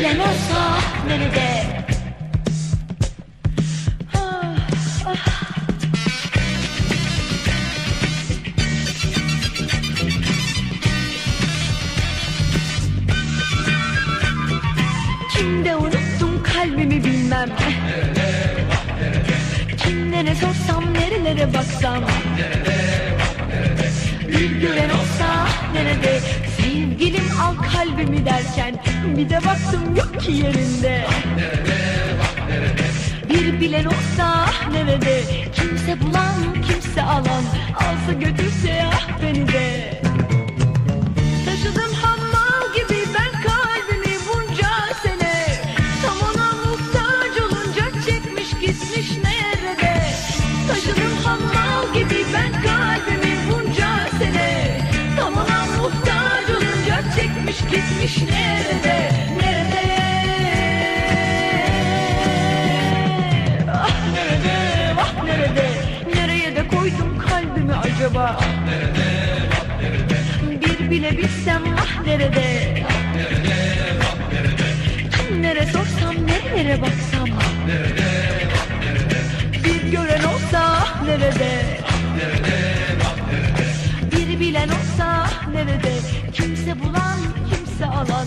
bilen olsa? Ah, ah. Kimde unuttum kalbimi bilmem Kimlere sorsam nerelere baksam Bir gören olsa nerede Sevgilim al kalbimi derken. Bir de baktım yok ki yerinde. Bir bilen olsa nerede? Kimse bulan kimse alan bilsem ah nerede Kimlere sorsam nerelere baksam? Bir gören olsa ah nerede? Bir bilen olsa ah nerede? Kimse bulan kimse alan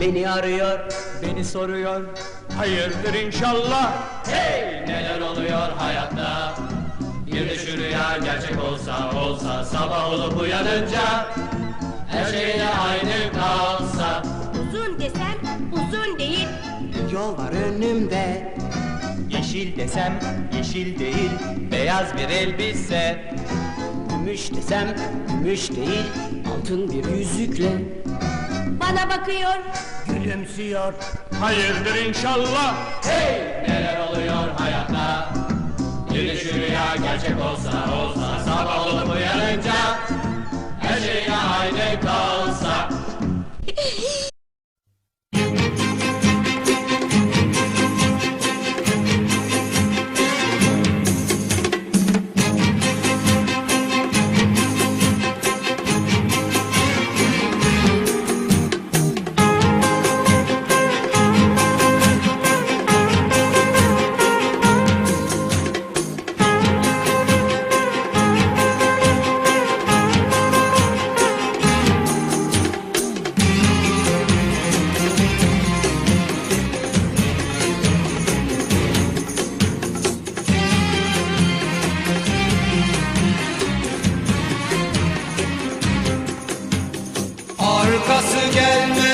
Beni arıyor, beni soruyor. Hayırdır inşallah. Hey! Neler oluyor hayatta? Bir de şu rüya gerçek olsa olsa Sabah olup uyanınca Her şey de aynı kalsa. Uzun desem uzun değil. Yol var önümde. Yeşil desem yeşil değil. Beyaz bir elbise. Gümüş desem gümüş değil. Altın bir yüzükle Bana bakıyor. Gülümsüyor. Hayırdır inşallah. Hey! Neler oluyor hayatta? Bir şu rüya gerçek olsa olsa Sabah olup uyanınca Her şey aynı kalsa arkası gelmez.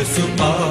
Preço mal